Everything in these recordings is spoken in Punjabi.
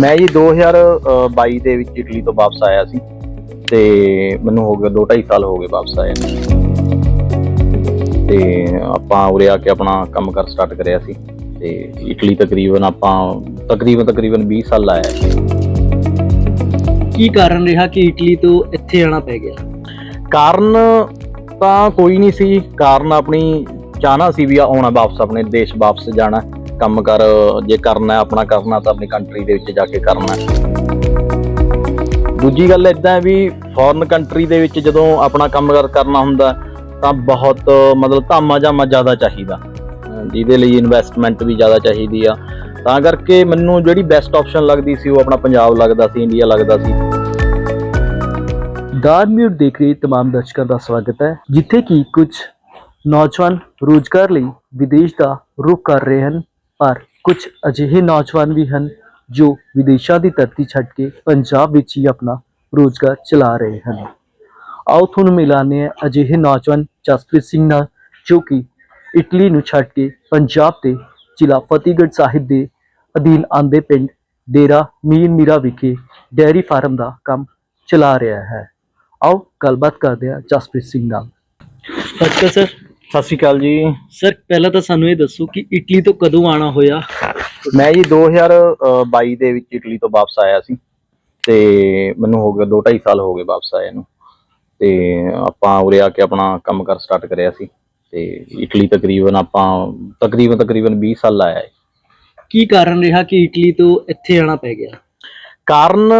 ਮੈਂ ਜੀ 2022 ਦੇ ਵਿੱਚ ਇਟਲੀ ਤੋਂ ਵਾਪਸ ਆਇਆ ਸੀ ਤੇ ਮੈਨੂੰ ਹੋ ਗਿਆ 2.5 ਸਾਲ ਹੋ ਗਏ ਵਾਪਸ ਆਏ ਨੂੰ। ਤੇ ਆਪਾਂ ਉਰੇ ਆ ਕੇ ਆਪਣਾ ਕੰਮ ਕਰ ਸਟਾਰਟ ਕਰਿਆ ਸੀ ਤੇ ਇਟਲੀ ਤਕਰੀਬਨ ਆਪਾਂ ਤਕਰੀਬਨ ਤਕਰੀਬਨ 20 ਸਾਲ ਲਾਇਆ ਹੈ। ਕੀ ਕਾਰਨ ਰਿਹਾ ਕਿ ਇਟਲੀ ਤੋਂ ਇੱਥੇ ਆਣਾ ਪੈ ਗਿਆ ਕਾਰਨ ਤਾਂ ਕੋਈ ਨਹੀਂ ਸੀ ਕਾਰਨ ਆਪਣੀ ਚਾਹਨਾ ਸੀ ਵੀ ਆਉਣਾ ਵਾਪਸ ਆਪਣੇ ਦੇਸ਼ ਵਾਪਸ ਜਾਣਾ ਕੰਮ ਕਰ ਜੇ ਕਰਨਾ ਹੈ, ਆਪਣਾ ਕਰਨਾ ਤਾਂ ਆਪਣੀ ਕੰਟਰੀ ਦੇ ਵਿੱਚ ਜਾ ਕੇ ਕਰਨਾ ਹੈ। ਦੂਜੀ ਗੱਲ ਇਦਾਂ ਵੀ ਫੋਰਨ ਕੰਟਰੀ ਦੇ ਵਿੱਚ ਜਦੋਂ ਆਪਣਾ ਕੰਮ ਕਰ ਕਰਨਾ ਹੁੰਦਾ ਤਾਂ ਬਹੁਤ ਮਤਲਬ ਧਾਮਾ ਜਾਮਾ ਜ਼ਿਆਦਾ ਚਾਹੀਦਾ ਅਹ ਜਿਹਦੇ ਲਈ ਇਨਵੈਸਟਮੈਂਟ ਵੀ ਜ਼ਿਆਦਾ ਚਾਹੀਦੀ ਆ ਤਾਂ ਕਰਕੇ ਮੈਨੂੰ ਜਿਹੜੀ ਬੈਸਟ ਆਪਸ਼ਨ ਲੱਗਦੀ ਸੀ ਉਹ ਆਪਣਾ ਪੰਜਾਬ ਲੱਗਦਾ ਸੀ ਇੰਡੀਆ ਲੱਗਦਾ ਸੀ ਦਾਰਮਿਊਟ ਦੇਖ ਰਹੇ तमाम ਦਰਸ਼ਕਾਂ ਦਾ ਸਵਾਗਤ ਹੈ ਜਿੱਥੇ ਕਿ ਕੁਝ ਨੌਜਵਾਨ ਰੋਜ਼ਗਾਰ ਲਈ ਵਿਦੇਸ਼ ਦਾ ਰੁਖ ਕਰ ਰਹੇ ਹਨ ਪਰ ਕੁਝ ਅਜਿਹੇ ਨੌਜਵਾਨ ਵੀ ਹਨ ਜੋ ਵਿਦੇਸ਼ਾਂ ਦੀ ਧਰਤੀ ਛੱਡ ਕੇ ਪੰਜਾਬ ਵਿੱਚ ਹੀ ਆਪਣਾ ਰੋਜ਼ਗਾਰ ਚਲਾ ਰਹੇ ਹਨ। ਆਓ ਤੁਹਾਨੂੰ ਮਿਲਾਨੇ ਹੈ ਅਜਿਹੇ ਨੌਜਵਾਨ ਜਸਪ੍ਰੀਤ ਸਿੰਘ ਨਾਲ, ਜੋ ਕਿ ਇਟਲੀ ਨੂੰ ਛੱਡ ਕੇ ਪੰਜਾਬ ਦੇ ਜ਼ਿਲ੍ਹਾ ਫਤਿਹਗੜ੍ਹ ਸਾਹਿਬ ਦੇ ਅਧੀਨ ਆਂਦੇ ਪਿੰਡ ਡੇਰਾ ਮੀਰ ਮੀਰਾ ਵਿਖੇ ਡੈਰੀ ਫਾਰਮ ਦਾ ਕੰਮ ਚਲਾ ਰਿਹਾ ਹੈ। ਆਓ ਗੱਲਬਾਤ ਕਰਦੇ ਹਾਂ ਜਸਪ੍ਰੀਤ ਸਿੰਘ ਨਾਲ। ਅੱਛਾ ਸਰ। ਸਤਿ ਸ਼੍ਰੀ ਅਕਾਲ ਜੀ। ਸਰ ਪਹਿਲਾਂ ਤਾਂ ਸਾਨੂੰ ਇਹ ਦੱਸੋ ਕਿ ਇਟਲੀ ਤੋਂ ਕਦੋਂ ਆਣਾ ਹੋਇਆ? ਮੈਂ ਜੀ 2022 ਦੇ ਵਿੱਚ ਇਟਲੀ ਤੋਂ ਵਾਪਸ ਆਇਆ ਸੀ। ਤੇ ਮੈਨੂੰ ਹੋ ਗਿਆ 2.5 ਸਾਲ ਹੋ ਗਏ ਵਾਪਸ ਆਏ ਨੂੰ। ਤੇ ਆਪਾਂ ਉਰੇ ਆ ਕੇ ਆਪਣਾ ਕੰਮ ਕਰ ਸਟਾਰਟ ਕਰਿਆ ਸੀ। ਤੇ ਇਟਲੀ ਤਕਰੀਬਨ ਆਪਾਂ ਤਕਰੀਬਨ ਤਕਰੀਬਨ 20 ਸਾਲ ਲਾਇਆ ਹੈ। ਕੀ ਕਾਰਨ ਰਿਹਾ ਕਿ ਇਟਲੀ ਤੋਂ ਇੱਥੇ ਆਣਾ ਪੈ ਗਿਆ? ਕਾਰਨ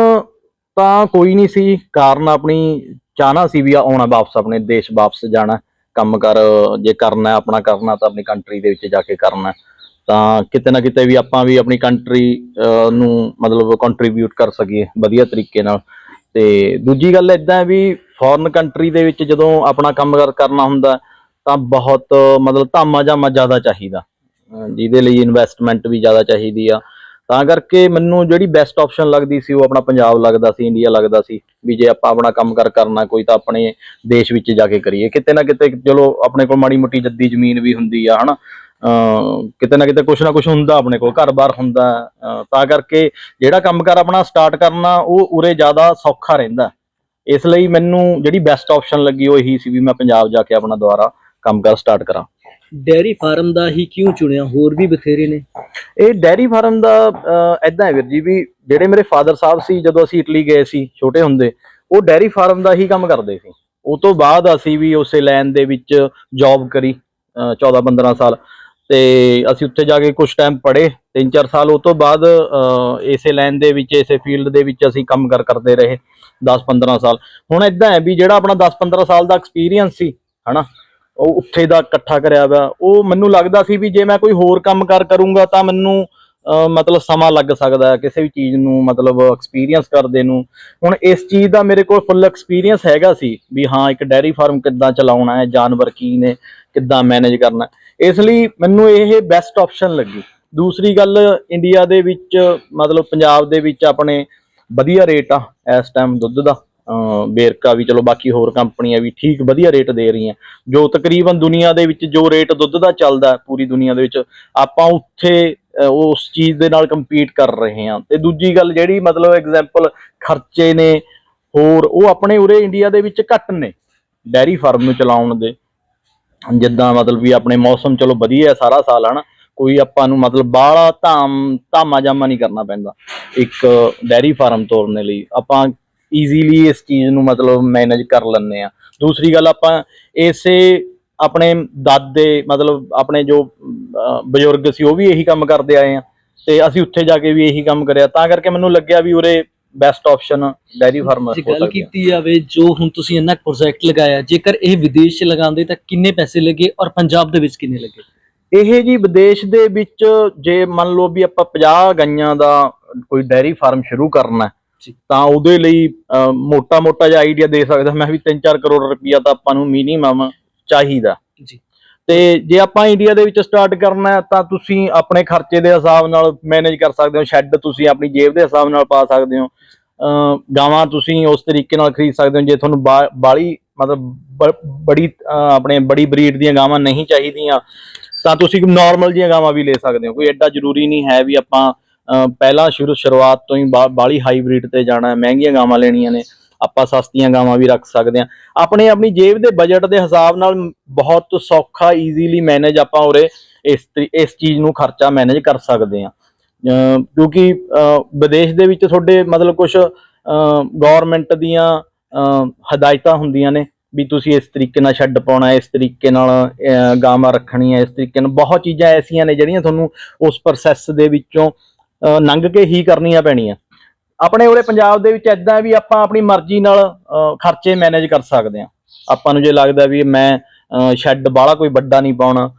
ਤਾਂ ਕੋਈ ਨਹੀਂ ਸੀ। ਕਾਰਨ ਆਪਣੀ ਚਾਹਨਾ ਸੀ ਵੀ ਆਉਣਾ ਵਾਪਸ ਆਪਣੇ ਦੇਸ਼ ਵਾਪਸ ਜਾਣਾ। ਕੰਮ ਕਰ, ਜੇ ਕਰਨਾ ਆਪਣਾ ਕਰਨਾ ਤਾਂ ਆਪਣੀ ਕੰਟਰੀ ਦੇ ਵਿੱਚ ਜਾ ਕੇ ਕਰਨਾ ਤਾਂ ਕਿਤੇ ਨਾ ਕਿਤੇ ਵੀ ਆਪਾਂ ਵੀ ਆਪਣੀ ਕੰਟਰੀ ਨੂੰ ਮਤਲਬ ਕੰਟਰੀਬਿਊਟ ਕਰ ਸਕੀਏ ਵਧੀਆ ਤਰੀਕੇ ਨਾਲ। ਤੇ ਦੂਜੀ ਗੱਲ ਇਦਾਂ ਵੀ ਫੋਰਨ ਕੰਟਰੀ ਦੇ ਵਿੱਚ ਜਦੋਂ ਆਪਣਾ ਕੰਮ ਕਰ, ਕਰਨਾ ਹੁੰਦਾ ਤਾਂ ਬਹੁਤ ਮਤਲਬ ਧਾਮਾ ਜਾਮਾ ਜ਼ਿਆਦਾ ਚਾਹੀਦਾ। ਜਿਹਦੇ ਲਈ ਇਨਵੈਸਟਮੈਂਟ ਵੀ ਜ਼ਿਆਦਾ ਚਾਹੀਦੀ ਆ। ਤਾਂ ਕਰਕੇ ਮੈਨੂੰ ਜਿਹੜੀ ਬੈਸਟ ਆਪਸ਼ਨ ਲੱਗਦੀ ਸੀ, ਉਹ ਆਪਣਾ ਪੰਜਾਬ ਲੱਗਦਾ ਸੀ ਇੰਡੀਆ ਲੱਗਦਾ ਸੀ, ਵੀ ਜੇ ਆਪਾਂ ਆਪਣਾ ਕੰਮ ਕਰ, ਕਰਨਾ ਕੋਈ ਤਾਂ ਆਪਣੇ ਦੇਸ਼ ਵਿੱਚ ਜਾ ਕੇ ਕਰੀਏ। ਕਿਤੇ ਨਾ ਕਿਤੇ ਚਲੋ ਆਪਣੇ ਕੋਲ ਮਾੜੀ ਮੋਟੀ ਜੱਦੀ ਜ਼ਮੀਨ ਵੀ ਹੁੰਦੀ ਆ, ਹਨਾ? ਅਹ ਕਿਤੇ ਨਾ ਕਿਤੇ ਕੁਛ ਨਾ ਕੁਛ ਹੁੰਦਾ ਆਪਣੇ ਕੋਲ, ਘਰ-ਬਾਰ ਹੁੰਦਾ। ਤਾਂ ਕਰਕੇ ਜਿਹੜਾ ਕੰਮ ਕਰ ਆਪਣਾ ਸਟਾਰਟ ਕਰਨਾ, ਉਹ ਉਰੇ ਜ਼ਿਆਦਾ ਸੌਖਾ ਰਹਿੰਦਾ। ਇਸ ਲਈ ਮੈਨੂੰ ਜਿਹੜੀ ਬੈਸਟ ਆਪਸ਼ਨ ਲੱਗੀ, ਉਹ ਇਹੀ ਸੀ ਵੀ ਮੈਂ ਪੰਜਾਬ ਜਾ ਕੇ ਆਪਣਾ ਦੁਬਾਰਾ ਕੰਮ ਕਰ ਸਟਾਰਟ ਕਰਾਂ। ਡੈਰੀ ਫਾਰਮ ਦਾ ਹੀ ਕਿਉਂ ਚੁਣਿਆ? ਹੋਰ ਵੀ ਬਥੇਰੇ ਨੇ। ਇਹ ਡੈਰੀ ਫਾਰਮ ਦਾ ਐਦਾਂ ਹੈ ਵੀਰ ਜੀ ਵੀ ਜਿਹੜੇ ਮੇਰੇ ਫਾਦਰ ਸਾਹਿਬ ਸੀ, ਜਦੋਂ ਅਸੀਂ ਇਟਲੀ ਗਏ ਸੀ, ਛੋਟੇ ਹੁੰਦੇ, ਉਹ ਡੈਰੀ ਫਾਰਮ ਦਾ ਹੀ ਕੰਮ ਕਰਦੇ ਸੀ। ਉਹ ਤੋਂ ਬਾਅਦ ਅਸੀਂ ਵੀ ਉਸੇ ਲਾਈਨ ਦੇ ਵਿੱਚ ਜੌਬ ਕਰੀ 14-15 ਸਾਲ। ਤੇ ਅਸੀਂ ਉੱਥੇ ਜਾ ਕੇ ਕੁਝ ਟਾਈਮ ਪੜ੍ਹੇ 3-4 ਸਾਲ। ਉਹ ਤੋਂ ਬਾਅਦ ਇਸੇ ਲਾਈਨ ਦੇ ਵਿੱਚ, ਇਸੇ ਫੀਲਡ ਦੇ ਵਿੱਚ ਅਸੀਂ ਕੰਮ ਕਰ, ਕਰਦੇ ਰਹੇ 10-15 ਸਾਲ। ਹੁਣ ਇਦਾਂ ਹੈ ਵੀ ਜਿਹੜਾ ਆਪਣਾ 10-15 ਸਾਲ ਦਾ ਐਕਸਪੀਰੀਅੰਸ ਸੀ, ਹਨਾ ਉਹ ਉੱਥੇ ਦਾ ਇਕੱਠਾ ਕਰਿਆ ਵਾ। ਉਹ ਮੈਨੂੰ ਲੱਗਦਾ ਸੀ ਵੀ ਜੇ ਮੈਂ ਕੋਈ ਹੋਰ ਕੰਮ ਕਰ ਕਰੂੰਗਾ ਤਾਂ ਮੈਨੂੰ ਮਤਲਬ ਸਮਾਂ ਲੱਗ ਸਕਦਾ ਹੈ ਕਿਸੇ ਵੀ ਚੀਜ਼ ਨੂੰ, ਮਤਲਬ ਐਕਸਪੀਰੀਅੰਸ ਕਰਦੇ ਨੂੰ। ਹੁਣ ਇਸ ਚੀਜ਼ ਦਾ ਮੇਰੇ ਕੋਲ ਫੁੱਲ ਐਕਸਪੀਰੀਅੰਸ ਹੈਗਾ ਸੀ ਵੀ ਹਾਂ, ਇੱਕ ਡੈਰੀ ਫਾਰਮ ਕਿੱਦਾਂ ਚਲਾਉਣਾ ਹੈ, ਜਾਨਵਰ ਕੀ ਨੇ, ਕਿੱਦਾਂ ਮੈਨੇਜ ਕਰਨਾ ਇਸ ਲਈ ਮੈਨੂੰ ਇਹ ਬੈਸਟ ਆਪਸ਼ਨ ਲੱਗੀ। ਦੂਸਰੀ ਗੱਲ ਇੰਡੀਆ ਦੇ ਵਿੱਚ, ਮਤਲਬ ਪੰਜਾਬ ਦੇ ਵਿੱਚ ਆਪਣੇ ਵਧੀਆ ਰੇਟ ਆ ਇਸ ਟਾਈਮ ਦੁੱਧ ਦਾ। ਅਹ ਵੇਰਕਾ ਵੀ, ਚਲੋ ਬਾਕੀ ਹੋਰ ਕੰਪਨੀਆਂ ਵੀ ਠੀਕ ਵਧੀਆ ਰੇਟ ਦੇ ਰਹੀਆਂ। ਜੋ ਤਕਰੀਬਨ ਦੁਨੀਆ ਦੇ ਵਿੱਚ ਜੋ ਰੇਟ ਦੁੱਧ ਦਾ ਚੱਲਦਾ ਪੂਰੀ ਦੁਨੀਆ ਦੇ ਵਿੱਚ, ਆਪਾਂ ਉੱਥੇ ਉਸ ਚੀਜ਼ ਦੇ ਨਾਲ ਕੰਪੀਟ ਕਰ ਰਹੇ ਹਾਂ। ਤੇ ਦੂਜੀ ਗੱਲ ਜਿਹੜੀ ਮਤਲਬ ਐਗਜ਼ਾਮਪਲ ਖਰਚੇ ਨੇ, ਹੋਰ ਉਹ ਆਪਣੇ ਉਰੇ ਇੰਡੀਆ ਦੇ ਵਿੱਚ ਘੱਟ ਨੇ ਡੈਰੀ ਫਾਰਮ ਨੂੰ ਚਲਾਉਣ ਦੇ। ਜਿੱਦਾਂ ਮਤਲਬ ਵੀ ਆਪਣੇ ਮੌਸਮ ਚਲੋ ਵਧੀਆ ਹੈ ਸਾਰਾ ਸਾਲ, ਹਨਾ। ਕੋਈ ਆਪਾਂ ਨੂੰ ਮਤਲਬ ਬਾਹਲਾ ਧਾਮ ਧਾਮਾ ਜਾਮਾ ਨਹੀਂ ਕਰਨਾ ਪੈਂਦਾ। ਇੱਕ ਡੈਰੀ ਫਾਰਮ ਤੋਰਨੇ ਲਈ। ਆਪਾਂ ਈਜ਼ੀਲੀ ਇਸ ਚੀਜ਼ ਨੂੰ ਮਤਲਬ ਮੈਨੇਜ ਕਰ ਲੈਂਦੇ ਆ ਦੂਸਰੀ ਗੱਲ ਆਪਾਂ ਇਸੇ ਆਪਣੇ ਦਾਦੇ ਮਤਲਬ ਆਪਣੇ ਜੋ ਬਜ਼ੁਰਗ ਸੀ ਉਹ ਵੀ ਇਹੀ ਕੰਮ ਕਰਦੇ ਆਏ ਆ ਤੇ ਅਸੀਂ ਉੱਥੇ ਜਾ ਕੇ ਵੀ ਇਹੀ ਕੰਮ ਕਰਿਆ। ਤਾਂ ਕਰਕੇ ਮੈਨੂੰ ਲੱਗਿਆ ਵੀ ਉਰੇ ਬੈਸਟ ਆਪਸ਼ਨ ਡੈਰੀ ਫਾਰਮ ਜੇ ਗੱਲ ਕੀਤੀ ਜਾਵੇ ਜੋ ਹੁਣ ਤੁਸੀਂ ਇੰਨਾ ਪ੍ਰੋਜੈਕਟ ਲਗਾਇਆ ਜੇਕਰ ਇਹ ਵਿਦੇਸ਼ 'ਚ ਲਗਾਉਂਦੇ ਤਾਂ ਕਿੰਨੇ ਪੈਸੇ ਲੱਗੇ ਔਰ ਪੰਜਾਬ ਦੇ ਵਿੱਚ ਕਿੰਨੇ ਲੱਗੇ? ਇਹ ਜੀ ਵਿਦੇਸ਼ ਦੇ ਵਿੱਚ ਜੇ ਮੰਨ ਲਓ ਵੀ ਆਪਾਂ 50 ਗਾਈਆਂ ਦਾ ਕੋਈ ਡੈਰੀ ਫਾਰਮ ਸ਼ੁਰੂ ਕਰਨਾ ਹੈ। ਤਾਂ ਉਹਦੇ ਲਈ ਮੋਟਾ-ਮੋਟਾ ਜਿਹਾ ਆਈਡੀਆ ਦੇ ਸਕਦਾ ਮੈਂ ਵੀ 3-4 ਕਰੋੜ ਰੁਪਈਆ ਤਾਂ ਆਪਾਂ ਨੂੰ ਮਿਨੀਮਮ ਚਾਹੀਦਾ। ਜੀ। ਤੇ ਜੇ ਆਪਾਂ ਇੰਡੀਆ ਦੇ ਵਿੱਚ ਸਟਾਰਟ ਕਰਨਾ ਹੈ ਤਾਂ ਤੁਸੀਂ ਆਪਣੇ ਖਰਚੇ ਦੇ ਹਿਸਾਬ ਨਾਲ ਮੈਨੇਜ ਕਰ ਸਕਦੇ ਹੋ। ਸ਼ੈੱਡ ਤੁਸੀਂ ਆਪਣੀ ਜੇਬ ਦੇ ਹਿਸਾਬ ਨਾਲ ਪਾ ਸਕਦੇ ਹੋ। ਗਾਵਾਂ ਤੁਸੀਂ ਉਸ ਤਰੀਕੇ ਨਾਲ ਖਰੀਦ ਸਕਦੇ ਹੋ। ਜੇ ਤੁਹਾਨੂੰ ਬਾ- ਬਾਹਲੀ ਮਤਲਬ ਬੜੀ ਆਪਣੇ ਬੜੀ ਬਰੀਡ ਦੀਆਂ ਗਾਵਾਂ ਨਹੀਂ ਚਾਹੀਦੀਆਂ ਤਾਂ ਤੁਸੀਂ ਨਾਰਮਲ ਜੀਆਂ ਗਾਵਾਂ ਵੀ ਲੈ ਸਕਦੇ ਹੋ। ਕੋਈ ਐਡਾ ਜ਼ਰੂਰੀ ਨਹੀਂ ਹੈ ਵੀ ਆਪਾਂ ਪਹਿਲਾਂ ਸ਼ੁਰੂ ਸ਼ੁਰੂਆਤ ਤੋਂ ਹੀ ਬਾਲੀ ਹਾਈਬ੍ਰਿਡ ਤੇ ਜਾਣਾ ਹੈ, ਮਹਿੰਗੀਆਂ ਗਾਵਾਂ ਲੈਣੀਆਂ ਨੇ ਆਪਾਂ ਸਸਤੀਆਂ ਗਾਵਾਂ ਵੀ ਰੱਖ ਸਕਦੇ ਹਾਂ। ਆਪਣੇ ਆਪਣੀ ਜੇਬ ਦੇ ਬਜਟ ਦੇ ਹਿਸਾਬ ਨਾਲ ਬਹੁਤ ਸੌਖਾ ਈਜ਼ੀਲੀ ਮੈਨੇਜ ਆਪਾਂ ਉਰੇ ਇਸ ਤਰੀ- ਇਸ ਚੀਜ਼ ਨੂੰ ਖਰਚਾ ਮੈਨੇਜ ਕਰ ਸਕਦੇ ਹਾਂ। ਕਿਉਂਕਿ ਵਿਦੇਸ਼ ਦੇ ਵਿੱਚ ਤੁਹਾਡੇ ਮਤਲਬ ਕੁਝ ਗਵਰਨਮੈਂਟ ਦੀਆਂ ਹਦਾਇਤਾਂ ਹੁੰਦੀਆਂ ਨੇ ਵੀ ਤੁਸੀਂ ਇਸ ਤਰੀਕੇ ਨਾਲ ਛੱਡ ਪਾਉਣਾ ਇਸ ਤਰੀਕੇ ਨਾਲ ਅਹ ਗਾਵਾਂ ਰੱਖਣੀਆਂ ਇਸ ਤਰੀਕੇ ਨਾਲ ਬਹੁਤ ਚੀਜ਼ਾਂ ਐਸੀਆਂ ਨੇ ਜਿਹੜੀਆਂ ਤੁਹਾਨੂੰ ਉਸ ਪ੍ਰੋਸੈਸ ਦੇ ਵਿੱਚੋਂ ਲੰਘ ਕੇ ਹੀ ਕਰਨੀਆਂ ਪੈਣੀਆਂ। ਆਪਣੇ ਉਰੇ ਪੰਜਾਬ ਦੇ ਵਿੱਚ ਐਦਾਂ ਵੀ ਆਪਾਂ ਆਪਣੀ ਮਰਜ਼ੀ ਨਾਲ ਖਰਚੇ ਮੈਨੇਜ ਕਰ ਸਕਦੇ ਹਾਂ। ਆਪਾਂ ਨੂੰ ਜੇ ਲੱਗਦਾ ਵੀ ਮੈਂ ਸ਼ੈੱਡ ਬਾਹਲਾ ਕੋਈ ਵੱਡਾ ਨਹੀਂ ਪਾਉਣਾ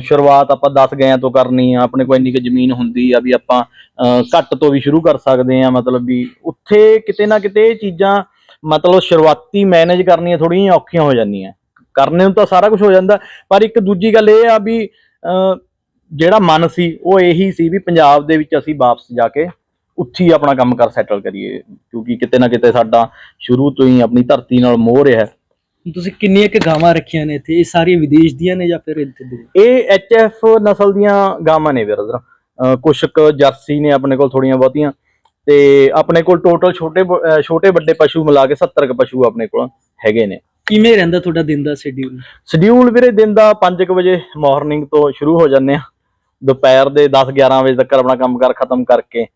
ਸ਼ੁਰੂਆਤ ਆਪਾਂ 10 ਗਇਆਂ ਤੋਂ ਕਰਨੀ ਆ, ਆਪਣੇ ਕੋਲ ਇੰਨੀ ਕੁ ਜ਼ਮੀਨ ਹੁੰਦੀ ਆ ਵੀ ਆਪਾਂ, ਅਹ, ਘੱਟ ਤੋਂ ਵੀ ਸ਼ੁਰੂ ਕਰ ਸਕਦੇ ਆ ਮਤਲਬ ਵੀ ਉੱਥੇ ਕਿਤੇ ਨਾ ਕਿਤੇ ਇਹ ਚੀਜ਼ਾਂ ਮਤਲਬ ਸ਼ੁਰੂਆਤੀ ਮੈਨੇਜ ਕਰਨੀਆਂ ਥੋੜ੍ਹੀਆਂ ਔਖੀਆਂ ਹੋ ਜਾਂਦੀਆਂ। ਕਰਨੇ ਨੂੰ ਤਾਂ ਸਾਰਾ ਕੁਝ ਹੋ ਜਾਂਦਾ, ਪਰ ਇੱਕ ਦੂਜੀ ਗੱਲ ਇਹ ਆ ਵੀ, ਅਹ ਜਿਹੜਾ ਮਨ ਸੀ ਉਹ ਇਹੀ ਸੀ ਵੀ ਪੰਜਾਬ ਦੇ ਵਿੱਚ ਅਸੀਂ ਵਾਪਸ ਜਾ ਕੇ ਉੱਥੇ ਆਪਣਾ ਕੰਮ ਕਰ ਸੈਟਲ ਕਰੀਏ। ਕਿਉਂਕਿ ਕਿਤੇ ਨਾ ਕਿਤੇ ਸਾਡਾ ਸ਼ੁਰੂ ਤੋਂ ਹੀ ਆਪਣੀ ਧਰਤੀ ਨਾਲ ਮੋਹ ਰਿਹਾ। ਤੁਸੀਂ ਕਿੰਨੀਆਂ ਕੁ ਗਾਵਾਂ ਰੱਖੀਆਂ ਨੇ ਇੱਥੇ? ਇਹ ਸਾਰੀਆਂ ਵਿਦੇਸ਼ ਦੀਆਂ ਨੇ ਜਾਂ ਫਿਰ ਇੱਥੇ ਦੀਆਂ ਇਹ ਐਚਐਫ ਨਸਲ ਦੀਆਂ ਗਾਵਾਂ ਨੇ ਵੀਰ ਅਹ ਕੁਛ ਕੁ ਜਰਸੀ ਨੇ ਆਪਣੇ ਕੋਲ ਥੋੜੀਆਂ ਬਹੁਤੀਆਂ ਤੇ ਆਪਣੇ ਕੋਲ ਟੋਟਲ ਛੋਟੇ ਛੋਟੇ ਵੱਡੇ ਪਸ਼ੂ ਮਿਲਾ ਕੇ 70 ਕੁ ਪਸ਼ੂ ਆਪਣੇ ਕੋਲ ਹੈਗੇ ਨੇ। ਕਿਵੇਂ ਰਹਿੰਦਾ ਤੁਹਾਡਾ ਦਿਨ ਦਾ ਸ਼ੈਡਿਊਲ ਸ਼ਡਿਊਲ ਵੀਰੇ ਦਿਨ ਦਾ 5 ਵਜੇ ਮਾਰਨਿੰਗ ਤੋਂ ਸ਼ੁਰੂ ਹੋ ਜਾਂਦੇ ਆ। ਦੁਪਹਿਰ ਦੇ 10 11 ਵਜੇ ਤੱਕ ਆਪਣਾ ਕੰਮਕਾਰ ਖਤਮ ਕਰਕੇ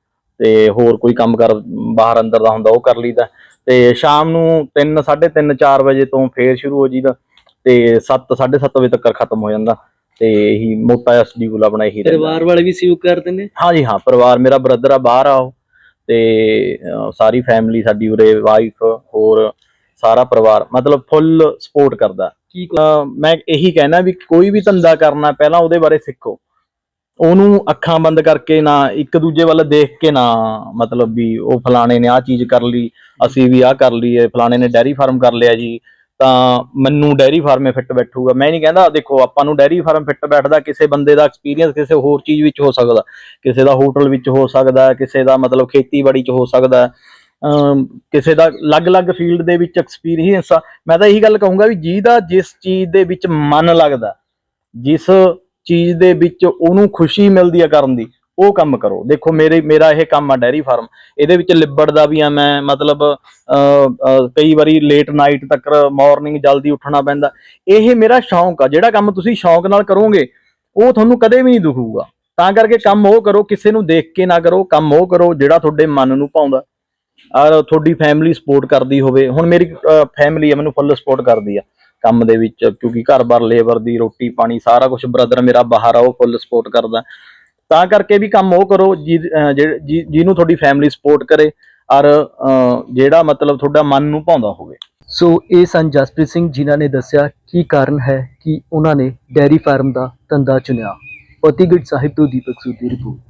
ਤੇ ਹੋਰ ਕੋਈ ਕੰਮ ਕਰ ਬਾਹਰ ਅੰਦਰ ਦਾ ਹੁੰਦਾ ਉਹ ਕਰ ਲਈਦਾ। ਤੇ ਸ਼ਾਮ ਨੂੰ 3 3:30 4 ਵਜੇ ਤੋਂ ਫੇਰ ਸ਼ੁਰੂ ਹੋ ਜੀਦਾ ਤੇ 7 7:30 ਵਜੇ ਤੱਕ ਖਤਮ ਹੋ ਜਾਂਦਾ ਤੇ ਇਹੀ ਮੋਟਾ ਜਿਹਾ ਸ਼ਡਿਊਲ ਆਪਣਾ ਇਹੀ ਰਹਿੰਦਾ। ਪਰਿਵਾਰ ਵਾਲੇ ਵੀ ਸਹਿਯੋਗ ਕਰਦੇ ਨੇ ਹਾਂਜੀ ਹਾਂ ਪਰਿਵਾਰ ਮੇਰਾ ਬ੍ਰਦਰ ਆ ਬਾਹਰ ਆ ਉਹ ਤੇ ਸਾਰੀ ਫੈਮਿਲੀ ਸਾਡੀ ਉਰੇ ਵਾਈਫ ਹੋਰ ਸਾਰਾ ਪਰਿਵਾਰ ਮਤਲਬ ਫੁੱਲ ਸਪੋਰਟ ਕਰਦਾ। ਮੈਂ ਇਹੀ ਕਹਿਣਾ ਵੀ ਕੋਈ ਵੀ ਧੰਦਾ ਕਰਨਾ ਪਹਿਲਾਂ ਉਹਦੇ ਬਾਰੇ ਸਿੱਖੋ। ਉਹਨੂੰ ਅੱਖਾਂ ਬੰਦ ਕਰਕੇ ਨਾ, ਇੱਕ ਦੂਜੇ ਵੱਲ ਦੇਖ ਕੇ ਨਾ, ਮਤਲਬ ਵੀ ਉਹ ਫਲਾਣੇ ਨੇ ਆਹ ਚੀਜ਼ ਕਰ ਲਈ, ਅਸੀਂ ਵੀ ਆਹ ਕਰ ਲਈਏ, ਫਲਾਣੇ ਨੇ ਡੈਰੀ ਫਾਰਮ ਕਰ ਲਿਆ ਜੀ, ਤਾਂ ਮੈਨੂੰ ਡੈਰੀ ਫਾਰਮੇ ਫਿੱਟ ਬੈਠੂਗਾ। ਮੈਂ ਨਹੀਂ ਕਹਿੰਦਾ, ਦੇਖੋ, ਆਪਾਂ ਨੂੰ ਡੈਰੀ ਫਾਰਮ ਫਿੱਟ ਬੈਠਦਾ, ਕਿਸੇ ਬੰਦੇ ਦਾ ਐਕਸਪੀਰੀਅੰਸ ਕਿਸੇ ਹੋਰ ਚੀਜ਼ ਵਿੱਚ ਹੋ ਸਕਦਾ, ਕਿਸੇ ਦਾ ਹੋਟਲ ਵਿੱਚ ਹੋ ਸਕਦਾ, ਕਿਸੇ ਦਾ ਮਤਲਬ ਖੇਤੀਬਾੜੀ 'ਚ ਹੋ ਸਕਦਾ ਕਿਸੇ ਦਾ ਅਲੱਗ-ਅਲੱਗ ਫੀਲਡ ਦੇ ਵਿੱਚ ਐਕਸਪੀਰੀਅੰਸ ਆ। ਮੈਂ ਤਾਂ ਇਹੀ ਗੱਲ ਕਹੂੰਗਾ ਵੀ ਜਿਹਦਾ ਜਿਸ ਚੀਜ਼ ਦੇ ਵਿੱਚ ਮਨ ਲੱਗਦਾ, ਜਿਸ ਚੀਜ਼ ਦੇ ਵਿੱਚ ਉਹਨੂੰ ਖੁਸ਼ੀ ਮਿਲਦੀ ਆ ਕਰਨ ਦੀ, ਉਹ ਕੰਮ ਕਰੋ। ਦੇਖੋ ਮੇਰੇ, ਮੇਰਾ ਇਹ ਕੰਮ ਆ ਡੈਰੀ ਫਾਰਮ। ਇਹਦੇ ਵਿੱਚ ਲਿਬੜਦਾ ਵੀ ਆ ਮੈਂ, ਮਤਲਬ ਕਈ ਵਾਰੀ ਲੇਟ ਨਾਈਟ ਤੱਕ ਮਾਰਨਿੰਗ ਜਲਦੀ ਉੱਠਣਾ ਪੈਂਦਾ। ਇਹ ਮੇਰਾ ਸ਼ੌਂਕ ਆ। ਜਿਹੜਾ ਕੰਮ ਤੁਸੀਂ ਸ਼ੌਂਕ ਨਾਲ ਕਰੋਗੇ, ਉਹ ਤੁਹਾਨੂੰ ਕਦੇ ਵੀ ਨਹੀਂ ਦੁਖੂਗਾ। ਤਾਂ ਕਰਕੇ ਕੰਮ ਉਹ ਕਰੋ, ਕਿਸੇ ਨੂੰ ਦੇਖ ਕੇ ਨਾ ਕਰੋ, ਕੰਮ ਉਹ ਕਰੋ ਜਿਹੜਾ ਤੁਹਾਡੇ ਮਨ ਨੂੰ ਪਾਉਂਦਾ ਔਰ ਤੁਹਾਡੀ ਫੈਮਿਲੀ ਸਪੋਰਟ ਕਰਦੀ ਹੋਵੇ। ਹੁਣ ਮੇਰੀ ਫੈਮਿਲੀ ਆ, ਮੈਨੂੰ ਫੁੱਲ ਸਪੋਰਟ ਕਰਦੀ ਆ। ਕੰਮ ਦੇ ਵਿੱਚ, ਕਿਉਂਕਿ ਘਰ-ਬਾਰ ਲੇਬਰ ਦੀ ਰੋਟੀ, ਪਾਣੀ, ਸਾਰਾ ਕੁਝ ਬ੍ਰਦਰ ਮੇਰਾ ਬਾਹਰ ਆ, ਉਹ ਫੁੱਲ ਸਪੋਰਟ ਕਰਦਾ। ਤਾਂ ਕਰਕੇ ਵੀ ਕੰਮ ਉਹ ਕਰੋ ਜਿਹ- ਜਿਹਨੂੰ ਤੁਹਾਡੀ ਫੈਮਿਲੀ ਸਪੋਰਟ ਕਰੇ, ਔਰ ਜਿਹੜਾ ਮਤਲਬ ਤੁਹਾਡਾ ਮਨ ਨੂੰ ਭਾਉਂਦਾ ਹੋਵੇ। ਸੋ ਇਹ ਸਨ ਜਸਪ੍ਰੀਤ ਸਿੰਘ ਜਿਨ੍ਹਾਂ ਨੇ ਦੱਸਿਆ ਕੀ ਕਾਰਨ ਹੈ ਕਿ ਉਹਨਾਂ ਨੇ ਡੈਰੀ ਫਾਰਮ ਦਾ ਧੰਦਾ ਚੁਣਿਆ। ਫਤਿਹਗੜ੍ਹ ਸਾਹਿਬ ਤੋਂ ਦੀਪਕ ਸੂਦੀ ਰਿਪੋਰਟ।